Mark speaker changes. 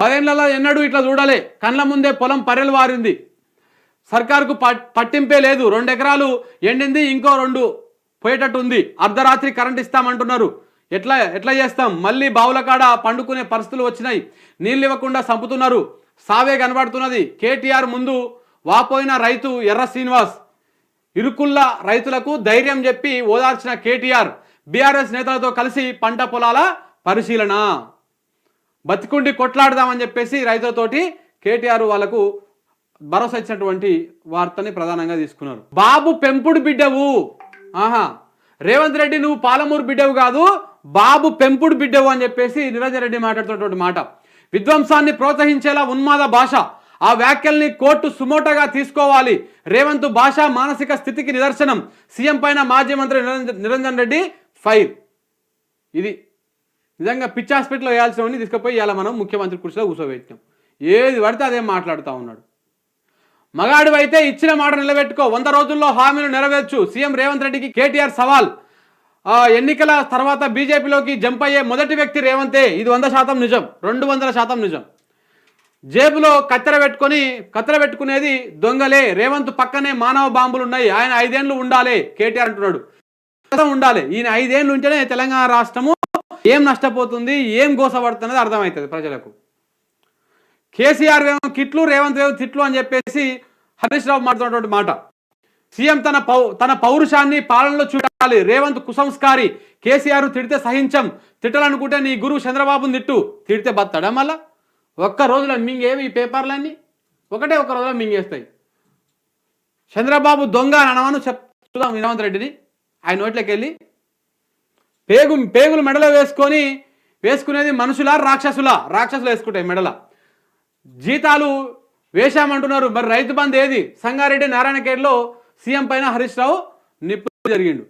Speaker 1: పదేళ్ళలో ఎన్నడూ ఇట్లా చూడలే. కళ్ళ ముందే పొలం పర్రెలు వారింది. సర్కారుకు పట్- పట్టింపే లేదు. రెండు ఎకరాలు ఎండింది ఇంకో రెండు పోయేటట్టు ఉంది అర్ధరాత్రి కరెంట్ ఇస్తామంటున్నారు. ఎట్లా ఎట్లా చేస్తాం? మళ్ళీ బావుల కాడ పండుకునే పరిస్థితులు వచ్చినాయి. నీళ్ళు ఇవ్వకుండా చంపుతున్నారు సావే కనబడుతున్నది. కేటీఆర్ ముందు వాపోయిన రైతు ఎర్ర శ్రీనివాస్. ఇరుకుల్ల రైతులకు ధైర్యం చెప్పి ఓదార్చిన కేటీఆర్. బీఆర్ఎస్ నేతలతో కలిసి పంట పొలాల పరిశీలన. బతికుండి కొట్లాడదామని చెప్పేసి రైతులతోటి కేటీఆర్ వాళ్ళకు భరోసా ఇచ్చినటువంటి వార్తని ప్రధానంగా తీసుకున్నారు. బాబు పెంపుడు బిడ్డవు. ఆహా. రేవంత్ రెడ్డి నువ్వు పాలమూరు బిడ్డవు కాదు బాబు పెంపుడు బిడ్డవు అని చెప్పేసి నిరంజన్ రెడ్డి మాట్లాడుతున్నటువంటి మాట. విధ్వంసాన్ని ప్రోత్సహించేలా ఉన్మాద భాష. ఆ వ్యాఖ్యల్ని కోర్టు సుమోటగా తీసుకోవాలి. రేవంత్ భాష మానసిక స్థితికి నిదర్శనం. సీఎం పైన మాజీ మంత్రి నిరంజన్ నిరంజన్ రెడ్డి ఫైర్. ఇది నిజంగా పిచ్చి హాస్పిటల్లో వేయాల్సినవన్నీ తీసుకుపోయి ఇలా మనం ముఖ్యమంత్రి కుర్చీలో కూర్చోబెట్టాం. ఏది పడితే అదేం మాట్లాడుతూ ఉన్నాడు మగాడు అయితే ఇచ్చిన మాట నిలబెట్టుకో. వంద రోజుల్లో హామీలు నెరవేర్చు. సీఎం రేవంత్ రెడ్డికి కేటీఆర్ సవాల్. ఎన్నికల తర్వాత బీజేపీలోకి జంప్ అయ్యే మొదటి వ్యక్తి రేవంతే. ఇది వంద శాతం నిజం. రెండు వందల శాతం నిజం. జేబులో కత్తెర పెట్టుకొని కత్తెర పెట్టుకునేది దొంగలే. రేవంత్ పక్కనే మానవ బాంబులు ఉన్నాయి. ఆయన ఐదేండ్లు ఉండాలి. కేటీఆర్ అంటున్నాడు. ఉండాలి. ఈయన ఐదేండ్లు ఉంటేనే తెలంగాణ రాష్ట్రము ఏం నష్టపోతుంది ఏం గోసపడుతున్నది అర్థమవుతుంది ప్రజలకు. కేసీఆర్ ఏమో కిట్లు రేవంత్ ఏమో తిట్లు అని చెప్పేసి హరీష్ రావు మాట్లాడుతున్నటువంటి మాట. సీఎం తన పౌ తన పౌరుషాన్ని పాలనలో చూడాలి. రేవంత్ కుసంస్కారి. కేసీఆర్ తిడితే సహించం. తిట్టాలనుకుంటే నీ గురువు చంద్రబాబుని తిట్టు. తిడితే బత్తడం మళ్ళా? ఒక్క రోజులో మింగేవి ఈ పేపర్లన్నీ? ఒకటే ఒక రోజులో మింగేస్తాయి. చంద్రబాబు దొంగ అనవను చెప్తున్నాం రేవంత్ రెడ్డిని. ఆయన నోట్లోకి వెళ్ళి పేగు పేగులు మెడలో వేసుకొని వేసుకునేది మనుషులా రాక్షసులా? రాక్షసులు వేసుకుంటాయి మెడల. జీతాలు వేశామంటున్నారు. మరి రైతు బంద్ ఏది? సంగారెడ్డి నారాయణఖేడ్లో సీఎం పైన హరీష్ రావు నిప్పు జరిగిండు.